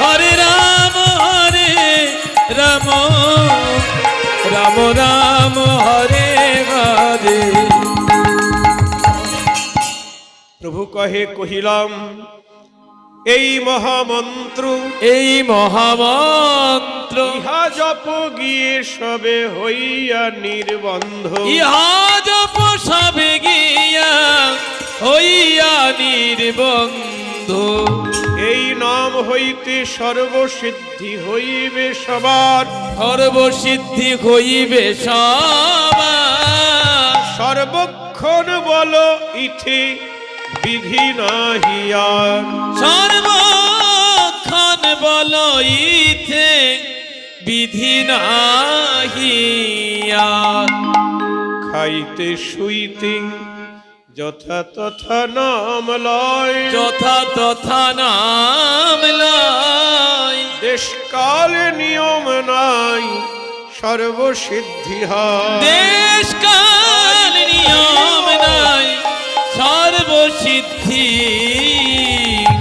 হরে রাম হরে রাম। রাম রাম হরে হরে। প্রভু কহে কহিলাম এই মহামন্ত্র এই মহামন্ত্র ইহা জপ গিয়ে সবে হইয়া নির্বন্ধ। ইহা জপ সবে গিয়া হইয়া নির্বন্ধ। নাম হইতে সর্বসিদ্ধি হইবে সবার। সর্বসিদ্ধি হইবে সবার। সর্বক্ষণ বল ইথে বিধি নাহিয়ার সর্বক্ষণ বল ইথে বিধি নাহিয়ার খাইতে শুইতে যথা তথা নাম লয়। যথা তথা নাম লয়। দেশকাল নিয়ম নাই সর্বসিদ্ধি হয়। দেশ কাল নিয়ম নাই সর্বসিদ্ধি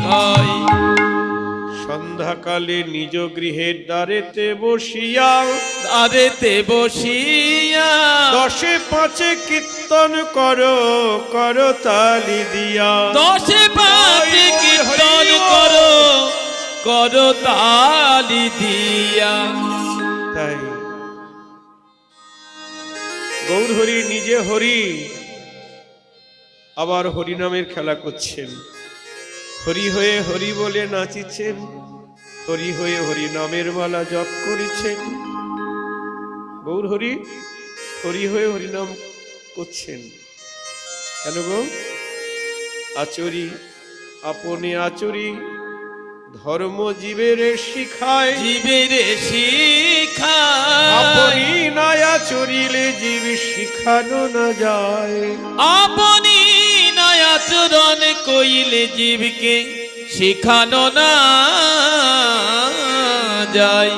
হয়। সন্ধ্যাকালে নিজ গৃহের দ্বারেতে বসিয়া আরেতে বসিয়া দশে পাঁচে কীর্তন করো করো তালি দিয়া। দশে পাঁচে কীর্তন করো করো তালি দিয়া। তাই। গৌর হরি নিজে হরি আবার হরিনামের খেলা করছেন। হরি হয়ে হরি বলে নাচিছেন। হরি হয়ে হরি নামের মালা জপ করেছেন গৌর হরি হরি হয়ে হরিনাম করছেন। কেন গো? আচরি আপনি আচরি ধর্ম জীবের শিখায়। জীবের শিখায়। আপনি নায়া চরিলে জীব শিখানো না যায়। আপনি নয়াচরণ কইলে জীবকে শিখানো না যায়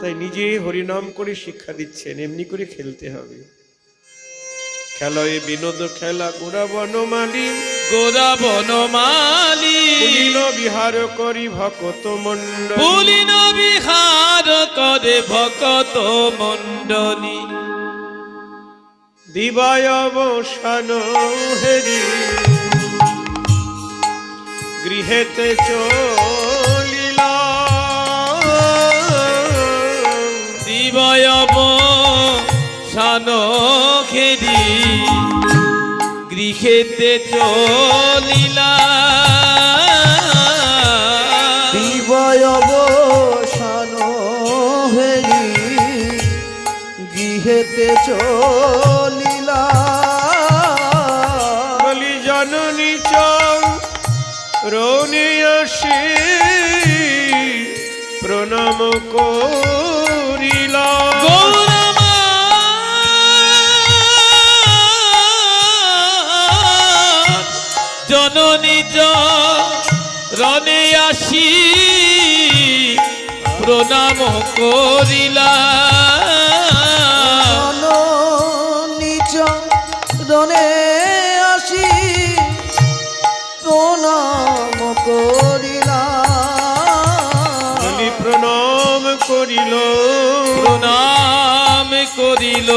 তাই নিজে হরিনাম করে শিক্ষা দিচ্ছেন এমনি করে খেলতে হবে। খেলয়ে বিনোদ খেলা গোড়া বনমালী গোরা বনমালী পুলিন বিহার করি ভকত মন্ডল পুলিন বিহার করে ভকত মণ্ডলী। দিবায় অবসান হেরি। গৃহেতে চলিলা অনখেরি গৃহেতে চলিলা অবসান হেরি গৃহেতে চলিলা বলি জননী চৌরণী প্রণাম কর। জননী রনে আসি? প্রণাম করিলা। নিচ রনে আসি? প্রণাম করিলা। প্রণাম করিল। প্রণাম করিল।